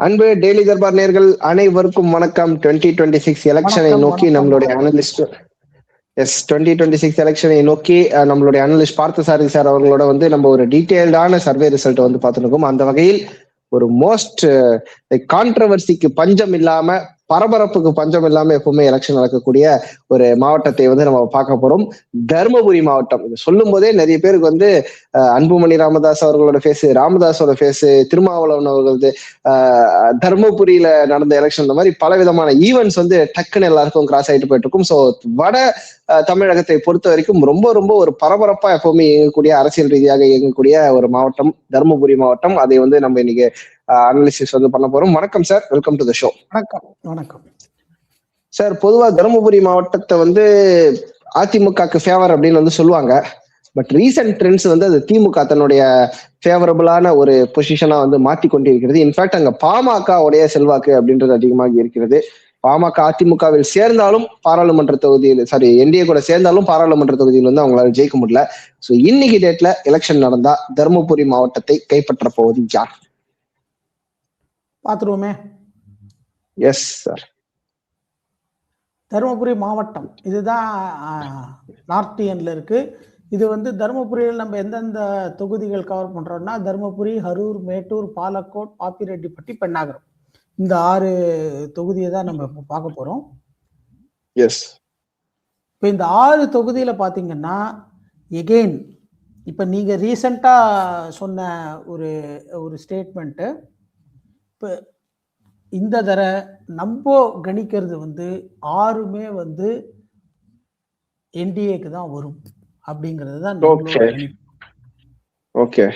அன்பு டெய்லி தர்பார் நேர்கள் அனைவருக்கும் வணக்கம் டுவெண்ட்டி டுவெண்ட்டி சிக்ஸ் எலெக்ஷனை நோக்கி நம்மளுடைய. Analysts twenty twenty six எலெக்ஷனை நோக்கி நம்மளுடைய அனலிஸ்ட் பார்த்த சாரி சார் அவர்களோட வந்து நம்ம ஒரு டீடைல்டான சர்வே ரிசல்ட் வந்து பார்த்துருக்கோம் அந்த வகையில் ஒரு மோஸ்ட் கான்ட்ரவர்சிக்கு பஞ்சம் இல்லாம பரபரப்புக்கு பஞ்சம் இல்லாம எப்பவுமே எலெக்ஷன் நடக்கக்கூடிய ஒரு மாவட்டத்தை வந்து நம்ம பார்க்க போறோம். தருமபுரி மாவட்டம். இது சொல்லும் போதே நிறைய பேருக்கு வந்து அன்புமணி ராமதாஸ் அவர்களோட ஃபேஸ் ராமதாஸோட ஃபேஸ் திருமாவளவன் அவர்களது ஆஹ் தர்மபுரியில நடந்த எலெக்ஷன் இந்த மாதிரி பல விதமான ஈவெண்ட்ஸ் வந்து டக்குன்னு எல்லாருக்கும் கிராஸ் ஆயிட்டு போயிட்டு இருக்கும். ஸோ வட ஆஹ் தமிழகத்தை பொறுத்த வரைக்கும் ரொம்ப ரொம்ப ஒரு பரபரப்பா எப்பவுமே இயங்கக்கூடிய அரசியல் ரீதியாக இயங்கக்கூடிய ஒரு மாவட்டம் தர்மபுரி மாவட்டம். அதை வந்து நம்ம இன்னைக்கு அனாலிசிஸ் வந்து பண்ண போறோம். வணக்கம் sir welcome to the show வணக்கம். வணக்கம். சார் பொதுவா தருமபுரி மாவட்டத்தை வந்து அதிமுகக்கு ஃபேவர் அப்படின்னு வந்து சொல்லுவாங்க. பட் ரீசெண்ட் ட்ரெண்ட்ஸ் வந்து அது திமுக தன்னுடைய ஃபேவரபிளான ஒரு பொசிஷனா வந்து மாத்தி கொண்டிருக்கிறது. இன்ஃபேக்ட் அங்க பாமக உடைய செல்வாக்கு அப்படின்றது அதிகமாக இருக்கிறது. பாமக அதிமுகவில் சேர்ந்தாலும் பாராளுமன்ற தொகுதியில் சாரி என்டிஏ கூட சேர்ந்தாலும் பாராளுமன்ற தொகுதியில் வந்து அவங்களால ஜெயிக்க முடியல. ஸோ இன்னைக்கு டேட்ல எலெக்ஷன் நடந்தா தருமபுரி மாவட்டத்தை கைப்பற்ற போவது யார்? பார்த்துருவோமே எஸ் சார் தருமபுரி மாவட்டம். இதுதான் நார்த் டிஎன்ல இருக்கு. இது வந்து தருமபுரியில் நம்ம எந்தெந்த தொகுதிகள் கவர் பண்றோம்னா தருமபுரி அரூர் மேட்டூர் பாலக்கோட் பாப்பிரெட்டிப்பட்டி பெண்ணாகரம். இந்த ஆறு தொகுதியை தான் நம்ம இப்போ பார்க்க போறோம். எஸ் இப்போ இந்த ஆறு தொகுதியில பாத்தீங்கன்னா எகெயின் இப்போ நீங்க ரீசண்டா சொன்ன ஒரு ஒரு ஸ்டேட்மெண்ட்டு இப்போ இந்த தர நம்ம கணிக்கிறது வந்து ஆறுமே வந்து என்டிஏக்கு தான் வரும் அப்படிங்கிறது தான். ஓகே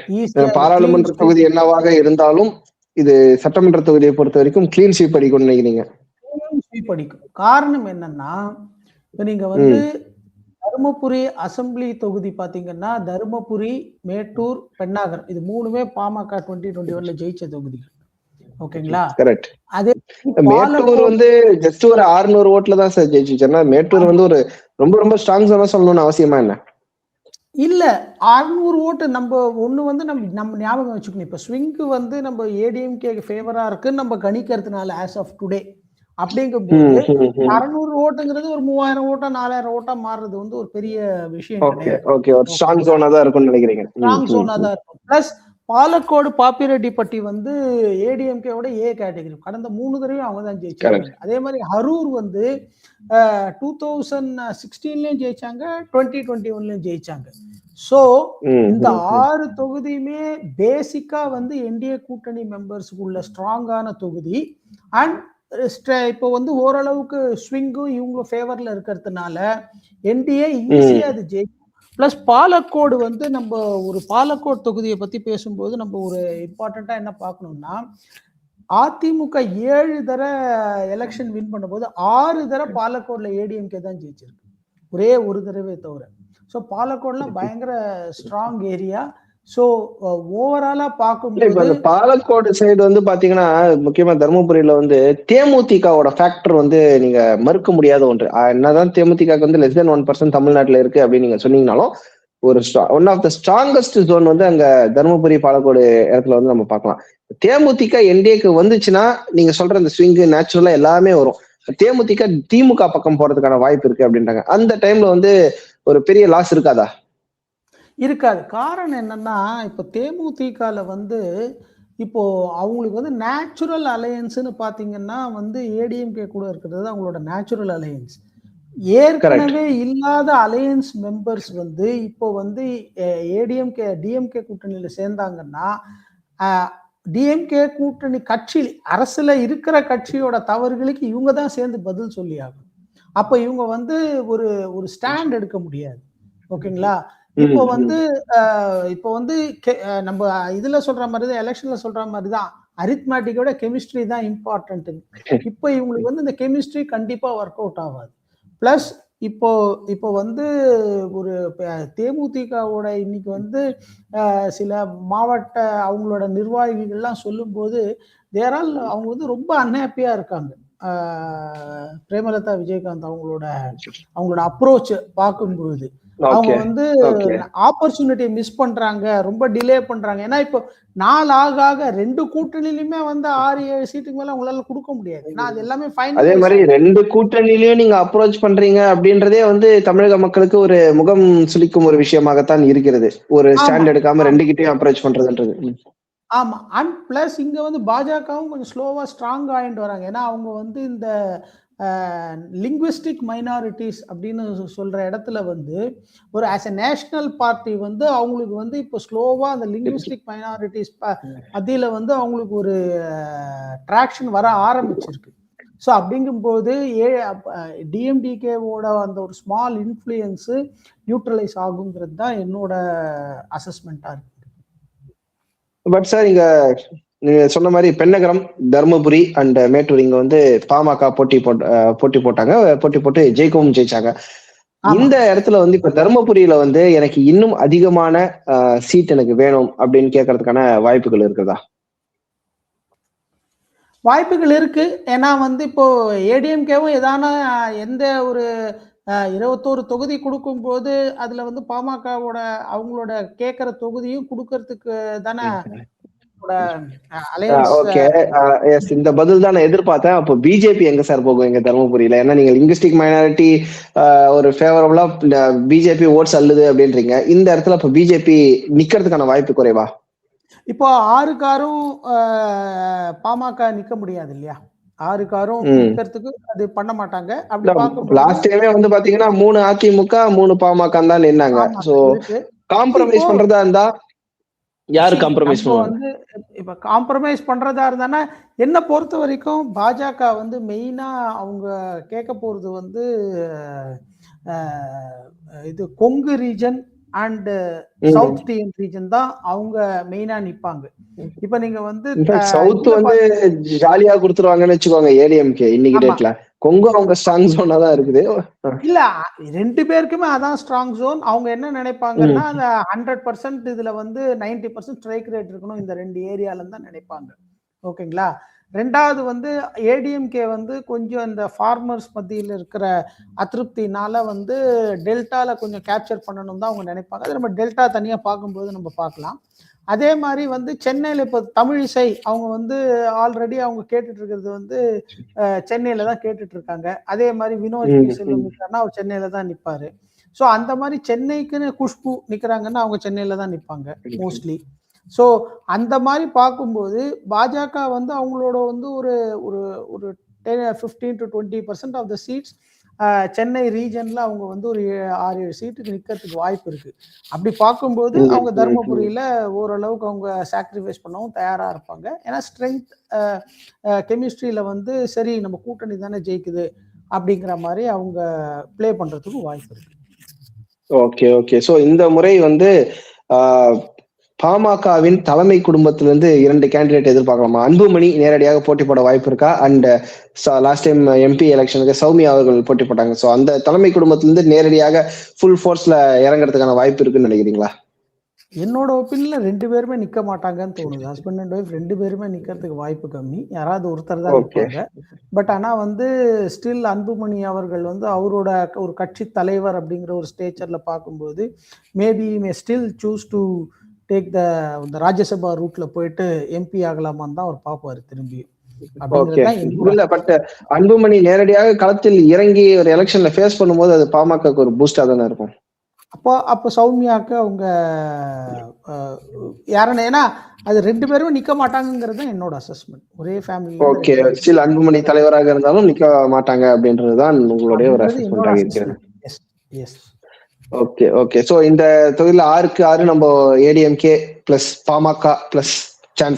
பாராளுமன்ற தொகுதி என்னவாக இருந்தாலும் இது சட்டமன்ற தொகுதியை பொறுத்த வரைக்கும் கிளீன் ஸ்வீப் அடிக்கும்னு நினைக்கிறீங்க? அடிக்கும் காரணம் என்னன்னா இப்ப நீங்க வந்து தருமபுரி அசெம்பிளி தொகுதி பாத்தீங்கன்னா தருமபுரி மேட்டூர் பெண்ணாகரம் இது மூணுமே பாமக டுவெண்ட்டி டுவெண்ட்டி ஒன்ல ஜெயிச்ச தொகுதிகள். ஓகேங்களா? கரெக்ட் அதே மேட்டூர் வந்து ஜஸ்ட் ஒரு 600 ஓட்ல தான் சார் ஜெயிச்சுச்சு. ஏன்னா மேட்டூர் வந்து ஒரு ரொம்ப ரொம்ப ஸ்ட்ராங் சொல்லணும்னு அவசியமா என்ன? இல்ல அறுநூறு ஓட்டு நம்ம ஒண்ணு வந்து நம்ம நம்ம ஞாபகம் வச்சுக்கணும். இப்ப ஸ்விங்க்கு வந்து நம்ம ஏடிஎம்கே ஃபேவரா இருக்குன்னு நம்ம கணிக்கிறதுனால ஆஸ் ஆஃப் டுடே அப்படிங்கும்போது அறுநூறு ஓட்டுங்கிறது ஒரு மூவாயிரம் ஓட்டா நாலாயிரம் ஓட்டா மாறுறது வந்து ஒரு பெரிய விஷயம் ஓகே கிடையாது. ஸ்ட்ராங் ஜோனா தான் இருக்கும்னு நினைக்கிறீங்க. ஸ்ட்ராங் ஜோனா தான் இருக்கும். பிளஸ் பாலக்கோடு பாப்பிரெட்டிப்பட்டி வந்து ஏடிஎம்கேவோட ஏ கேட்டகரி கடந்த மூணு தடவையும் அவங்க தான் ஜெயிச்சாங்க. அதே மாதிரி அரூர் வந்து டூ தௌசண்ட் சிக்ஸ்டீன்லயும் ஜெயிச்சாங்க டுவெண்ட்டி டுவெண்ட்டி ஒன்லயும் ஜெயிச்சாங்க. ஸோ ம், இந்த. ஆறு தொகுதியுமே பேசிக்கா வந்து என்டிஏ கூட்டணி மெம்பர்ஸுக்குள்ள ஸ்ட்ராங்கான தொகுதி. அண்ட் இப்போ வந்து ஓரளவுக்கு ஸ்விங்கும் இவங்க ஃபேவர்ல இருக்கிறதுனால என்டிஏ ஈஸியா அது ஜெயிக்கும். பிளஸ் பாலக்கோடு வந்து நம்ம ஒரு பாலக்கோடு தொகுதியை பத்தி பேசும்போது நம்ம ஒரு இம்பார்ட்டண்டா என்ன பார்க்கணும்னா அதிமுக ஏழு தர எலெக்ஷன் வின் பண்ணும்போது ஆறு தர பாலக்கோடில் ஏடிஎம்கே தான் ஜெயிச்சிருக்கு. ஒரே ஒரு தடவை தவிர. ஸோ பாலக்கோட்லாம் பயங்கர ஸ்ட்ராங் ஏரியா ஸோ ஓவராலா இல்ல, பார்க்கும்போது அந்த பாலக்கோடு சைடு வந்து பாத்தீங்கன்னா முக்கியமா தருமபுரியில வந்து தேமுதிகவோட ஃபேக்டர் வந்து நீங்க மறுக்க முடியாத ஒன்று. என்னதான் தேமுதிக வந்து லெஸ் தென் ஒன் பர்சன்ட் தமிழ்நாட்டுல இருக்கு அப்படின்னு நீங்க சொன்னீங்கனாலும் ஒரு one of the strongest zone வந்து அங்க தருமபுரி பாலக்கோடு இடத்துல வந்து நம்ம பார்க்கலாம். தேமுதிக என்டிஏக்கு வந்துச்சுன்னா நீங்க சொல்ற இந்த ஸ்விங்கு நேச்சுரலா எல்லாமே வரும். தேமுதிக திமுக பக்கம் போறதுக்கான வாய்ப்பு இருக்கு அப்படின்றாங்க. அந்த டைம்ல வந்து ஒரு பெரிய லாஸ் இருக்காதா? இருக்காது. காரணம் என்னன்னா இப்போ தேமுதிகல வந்து இப்போ அவங்களுக்கு வந்து நேச்சுரல் அலையன்ஸ்னு பாத்தீங்கன்னா வந்து ஏடிஎம்கே கூட இருக்கிறது அவங்களோட நேச்சுரல் அலையன்ஸ் ஏற்கனவே இல்லாத அலையன்ஸ் மெம்பர்ஸ் வந்து இப்போ வந்து ஏடிஎம்கே டிஎம்கே கூட்டணியில சேர்ந்தாங்கன்னா டிஎம்கே கூட்டணி கட்சி அரசுல இருக்கிற கட்சியோட தவறுகளுக்கு இவங்க தான் சேர்ந்து பதில் சொல்லி ஆகணும் அப்ப இவங்க வந்து ஒரு ஒரு ஸ்டாண்ட் எடுக்க முடியாது. ஓகேங்களா? இப்போ வந்து இப்போ வந்து நம்ம இதுல சொல்ற மாதிரி தான் எலெக்ஷன்ல சொல்ற மாதிரி தான் அரித்மேட்டிக்கோட கெமிஸ்ட்ரி தான் இம்பார்ட்டன்ட் இப்போ இவங்களுக்கு வந்து இந்த கெமிஸ்ட்ரி கண்டிப்பா ஒர்க் அவுட் ஆகாது. பிளஸ் இப்போ இப்போ வந்து ஒரு தேமுதிகவோட இன்னைக்கு வந்து சில மாவட்ட அவங்களோட நிர்வாகிகள்லாம் சொல்லும்போது தேரால் அவங்க வந்து ரொம்ப அன்ஹாப்பியா இருக்காங்க. பிரேமலதா விஜயகாந்த் அவங்களோட அவங்களோட அப்ரோச் பார்க்கும்பொழுது. அவங்க வந்து ஆப்பர்ச்சுனிட்டியை மிஸ் பண்றாங்க ரொம்ப டிலே பண்றாங்க. ஏன்னா இப்போ நாள் ஆக ஆக ரெண்டு கூட்டணியிலுமே வந்து ஆறு ஏழு சீட்டுக்கு மேல உங்களால கொடுக்க முடியாது. ஏன்னா அது எல்லாமே அதே ஃபைனல் மாதிரி ரெண்டு கூட்டணியிலயும் நீங்க அப்ரோச் பண்றீங்க அப்படின்றதே வந்து தமிழக மக்களுக்கு ஒரு முகம் சுளிக்கும் ஒரு விஷயமாகத்தான் இருக்கிறது. ஒரு ஸ்டாண்ட் எடுக்காம ரெண்டு கிட்டயும் அப்ரோச் பண்றதுன்றது. ஆமா. அண்ட் பிளஸ் இங்க வந்து பாஜகவும் கொஞ்சம் ஸ்லோவா ஸ்ட்ராங் ஆயிட்டு வராங்க. ஏன்னா அவங்க வந்து இந்த லிங்குவிஸ்டிக் மைனாரிட்டிஸ் அப்படின்னு சொ- சொல்ற இடத்துல வந்து ஒரு ஆஸ் எ நேஷனல் பார்ட்டி வந்து அவங்களுக்கு வந்து இப்போ ஸ்லோவா அந்த லிங்குவிஸ்டிக் மைனாரிட்டிஸ் மத்தியில வந்து அவங்களுக்கு ஒரு ட்ராக்ஷன் வர ஆரம்பிச்சிருக்கு. ஸோ அப்படிங்கும்போது ஏ டிஎம்டிகேவோட அந்த ஒரு ஸ்மால் இன்ஃப்ளூயன்ஸு நியூட்ரலைஸ் ஆகுங்கிறது தான் என்னோட அசஸ்மெண்ட்டாக இருக்கு. பட் சார் இங்கே நீங்க சொன்ன மாதிரி பெண்ணகரம் தருமபுரி அண்ட் மேட்டூர் இங்க வந்து பாமக போட்டி போட்டு போட்டாங்க. போட்டி போட்டு ஜெயிக்கவும் ஜெயிச்சாங்க. இந்த இடத்துல வந்து இப்ப தருமபுரியில வந்து எனக்கு இன்னும் அதிகமான சீட் எனக்கு வேணும் அப்படின்னு கேட்கறதுக்கான வாய்ப்புகள் இருக்குதா? வாய்ப்புகள் இருக்கு. ஏன்னா வந்து இப்போ ஏடிஎம்கேவும் ஏதான எந்த ஒரு அஹ், இருபத்தோரு தொகுதி கொடுக்கும்போது அதுல வந்து பாமகவோட அவங்களோட கேட்குற தொகுதியும் கொடுக்கறதுக்கு தானே ஓகே. எஸ் இந்த பதில் தான் நான் எதிர்பார்த்தேன். அப்போ பிஜேபி எங்க சார் போகும் எங்க தருமபுரியில? ஏன்னா நீங்க லிங்குஸ்டிக் மைனாரிட்டி ஒரு ஃபேவரபிளா பிஜேபி ஓட்ஸ் அல்லுது அப்படின்றீங்க. இந்த இடத்துல இப்போ பிஜேபி நிக்கிறதுக்கான வாய்ப்பு குறைவா? இப்போ ஆறு காரும் பாமக நிக்க முடியாது இல்லையா ஆறு காரும். நிக்கிறதுக்கு அது பண்ண மாட்டாங்க. அப்படி லாஸ்ட் டைமே வந்து பாத்தீங்கன்னா மூணு அதிமுக மூணு பாமக தான் நின்னாங்க சோ காம்ப்ரமைஸ் பண்றதா இருந்தா யாரு காம்ப்ரமைஸ் வந்து இப்ப காம்ப்ரமைஸ் பண்றதா இருந்தானா என்ன பொறுத்த வரைக்கும் பாஜக வந்து மெயினா அவங்க கேட்க போறது வந்து இது Kongu region and. South TN region தான் அவங்க மெயினா நிப்பாங்க. இப்ப நீங்க வந்து சவுத் வந்து ஜாலியா கொடுத்துருவாங்கன்னு வச்சுக்கோங்க ஏடிஎம்கே இன்னைக்கு. டேட்ல கொங்கு அவங்க ஸ்ட்ராங் ஜோனா தான் இருக்குது. இல்ல ரெண்டு பேருக்குமே அதான் ஸ்ட்ராங் ஜோன் அவங்க என்ன நினைப்பாங்கன்னா அந்த ஹண்ட்ரட் பர்சன்ட் இதுல வந்து நைன்டி பர்சன்ட் ஸ்ட்ரைக் ரேட் இருக்கணும் இந்த ரெண்டு ஏரியால தான் நினைப்பாங்க. ஓகேங்களா? ரெண்டாவது வந்து ஏடிஎம்கே வந்து கொஞ்சம் இந்த ஃபார்மர்ஸ் மத்தியில் இருக்கிற அதிருப்தினால வந்து டெல்டால கொஞ்சம் கேப்சர் பண்ணணும் தான் அவங்க நினைப்பாங்க. அது நம்ம டெல்டா தனியா பார்க்கும்போது நம்ம பார்க்கலாம். அதே மாதிரி வந்து சென்னையில் இப்போ தமிழிசை அவங்க வந்து ஆல்ரெடி அவங்க கேட்டுட்டு இருக்கிறது வந்து சென்னையில தான் கேட்டுட்டு இருக்காங்க. அதே மாதிரி வினோத் ம், பி. செல்வம் நிற்கிறாருன்னா அவர் சென்னையில தான் நிப்பாரு. ஸோ அந்த மாதிரி சென்னைக்குன்னு குஷ்பு நிற்கிறாங்கன்னா அவங்க சென்னையில தான் நிற்பாங்க மோஸ்ட்லி ஸோ அந்த மாதிரி பார்க்கும்போது பாஜக வந்து அவங்களோட வந்து ஒரு ஒரு ஒரு ten fifteen to twenty percent of the seats Chennai ரீஜன்ல அவங்க வந்து ஒரு ஆறு ஏழு சீட்டுக்கு நிற்கிறதுக்கு வாய்ப்பு இருக்கு. அப்படி பார்க்கும்போது அவங்க தருமபுரியில ஓரளவுக்கு அவங்க சாக்ரிஃபைஸ் பண்ணவும் தயாரா இருப்பாங்க. ஏன்னா ஸ்ட்ரென்த் கெமிஸ்ட்ரியில வந்து சரி நம்ம கூட்டணி தானே ஜெயிக்குது அப்படிங்கிற மாதிரி அவங்க ப்ளே பண்றதுக்கு வாய்ப்பு இருக்கு. Okay okay. சோ இந்த முறை வந்து பாமகவின் தலைமை குடும்பத்திலிருந்து இரண்டு கேண்டிடேட் எதிர்பார்க்கலாமா? அன்புமணி நேரடியாக போட்டி போட வாய்ப்பு இருக்கா? அண்ட் லாஸ்ட் டைம் எம்பி எலெக்ஷனுக்கு சௌமியா அவர்கள் போட்டி போட்டாங்க. சோ அந்த தலைமை குடும்பத்திலிருந்து நேரடியாக ஃபுல் ஃபோர்ஸ்ல இறங்குறதுக்கான வாய்ப்பு இருக்குன்னு நினைக்கிறீங்களா? என்னோட ஒப்பீனியன்ல ரெண்டு பேருமே நிக்க மாட்டாங்கன்னு தோணுது. ஹஸ்பண்ட் அண்ட் ஒய்ஃப் ரெண்டு பேருமே நிக்கிறதுக்கு வாய்ப்பு கம்மி. யாராவது ஒருத்தர் தான். நிற்பாங்க பட் ஆனா வந்து ஸ்டில் அன்புமணி அவர்கள் வந்து அவரோட ஒரு கட்சி தலைவர் அப்படிங்கிற ஒரு ஸ்டேச்சர்ல பார்க்கும்போது maybe may still choose to take the இந்த ராஜ்யசபா ரூட்ல போயிட்டு எம்பி ஆகலாமான்னு தான் அவர் பார்ப்பாரு திரும்பி. இல்ல பட் அன்புமணி நேரடியாக களத்தில் இறங்கி ஒரு எலெக்ஷன்ல ஃபேஸ் பண்ணும்போது அது பாமகக்கு ஒரு பூஸ்டா தானே இருக்கும். அப்போ அப்போ சௌமியாக்கு அவங்க யாருன்னு ஏன்னா அது ரெண்டு பேரும் நிக்க மாட்டாங்கங்கிறது தான் என்னோட அசஸ்மெண்ட் ஒரே ஃபேமிலி ஓகே ஸ்டில் அன்புமணி தலைவராக இருந்தாலும் நிக்க மாட்டாங்க அப்படின்றதுதான் உங்களுடைய ஒரு அசஸ்மெண்டாக இருக்கிறது. Yes yes okay okay so இந்த தொகுதியில ஆறுக்கு ஆறு நம்ம ஏடிஎம்கே பிளஸ் பாமக பிளஸ்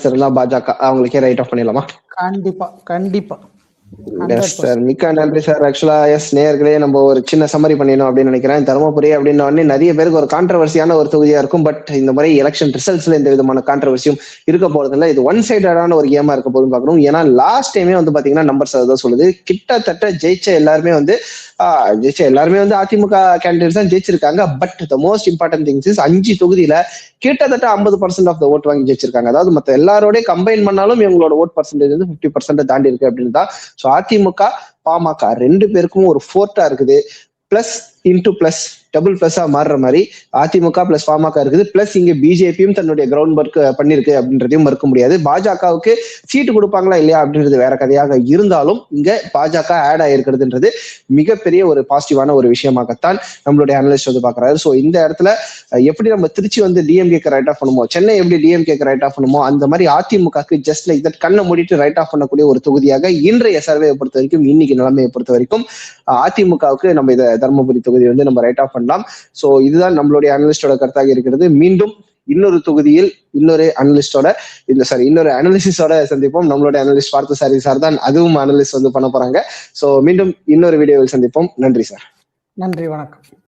இருந்தா பாஜக அவங்களுக்கே ரைட் ஆஃப் பண்ணிடலாமா? கண்டிப்பா கண்டிப்பா. சார் மிக்க நன்றி சார் ஆக்சுவலா எஸ் நேர்களே நம்ம ஒரு சின்ன சம்மரி பண்ணிடணும் அப்படின்னு நினைக்கிறேன். தருமபுரி அப்படின்ன நிறைய பேருக்கு ஒரு கான்ட்ரவர்சியான ஒரு தொகுதியா இருக்கும். பட் இந்த முறை எலெக்ஷன் ரிசல்ட்ஸ்ல எந்த விதமான கான்ட்ரவர்சியும் இருக்க போறது இல்ல. இது ஒன் சைடடான ஒரு கேமா இருக்க போதும் பார்க்கணும். ஏன்னா லாஸ்ட் டைமே வந்து பாத்தீங்கன்னா நம்பர்ஸ் அதான் சொல்லுது. கிட்டத்தட்ட ஜெயிச்ச எல்லாருமே வந்து ஜெயிச்ச எல்லாருமே வந்து அதிமுக கேண்டிடேட்ஸ் தான் ஜெயிச்சிருக்காங்க. But the most important things is அஞ்சு தொகுதியில கிட்டத்தட்ட ஐம்பது பர்சன்ட் ஆஃப் த ஓட் வாங்கி ஜெயிச்சிருக்காங்க. அதாவது மத்த எல்லாரோடய கம்பைன் பண்ணாலும் இவங்களோட ஓட் பர்சன்டேஜ் வந்து பிப்டி பர்சன்ட் தாண்டி இருக்கு அப்படின்னு தான். ஸோ அதிமுக பாமக ரெண்டு பேருக்கும் ஒரு ஃபோர்ட்டா இருக்குது. பிளஸ் இன்டூ பிளஸ் டபுள் பிளஸ்ஸா மாறுற மாதிரி அதிமுக பிளஸ் பாமக இருக்குது. பிளஸ் இங்க பிஜேபியும் தன்னுடைய கிரவுண்ட் ஒர்க் பண்ணிருக்கு அப்படின்றதையும் மறுக்க முடியாது. பாஜகவுக்கு சீட்டு கொடுப்பாங்களா இல்லையா அப்படின்றது வேற கதையாக இருந்தாலும் இங்க பாஜக ஆட் ஆயிருக்கிறதுன்றது மிகப்பெரிய ஒரு பாசிட்டிவான ஒரு விஷயமாகத்தான் நம்மளுடைய அனலிஸ்ட் வந்து பாக்குறாரு சோ இந்த இடத்துல எப்படி நம்ம திருச்சி வந்து டிஎம்கேக்கு ரைட் ஆஃப் பண்ணுமோ சென்னை எப்படி டிஎம்கேக்கு ரைட் ஆஃப் பண்ணுமோ அந்த மாதிரி அதிமுகக்கு ஜஸ்ட் லைக் தட் கண்ணை மூடிட்டு ரைட் ஆஃப் பண்ணக்கூடிய ஒரு தொகுதியாக இன்றைய சர்வே பொறுத்த வரைக்கும் இன்னைக்கு நிலைமையை பொறுத்த வரைக்கும் அதிமுகவுக்கு நம்ம இதை தருமபுரி தொகுதி வந்து நம்ம ரைட் ஆஃப் பண்ணலாம். சோ இதுதான் நம்மளுடைய அனலிஸ்டோட கருத்தாக இருக்கிறது. மீண்டும் இன்னொரு தொகுதியில் இன்னொரு அனலிஸ்டோட இந்த சாரி இன்னொரு அனாலிசிஸோட சந்திப்போம். நம்மளுடைய அனலிஸ்ட் பார்த்த சாரி சார் தான் அதுவும் அனலிஸ்ட் வந்து பண்ண போறாங்க. சோ மீண்டும் இன்னொரு வீடியோவில் சந்திப்போம். நன்றி சார். நன்றி வணக்கம்.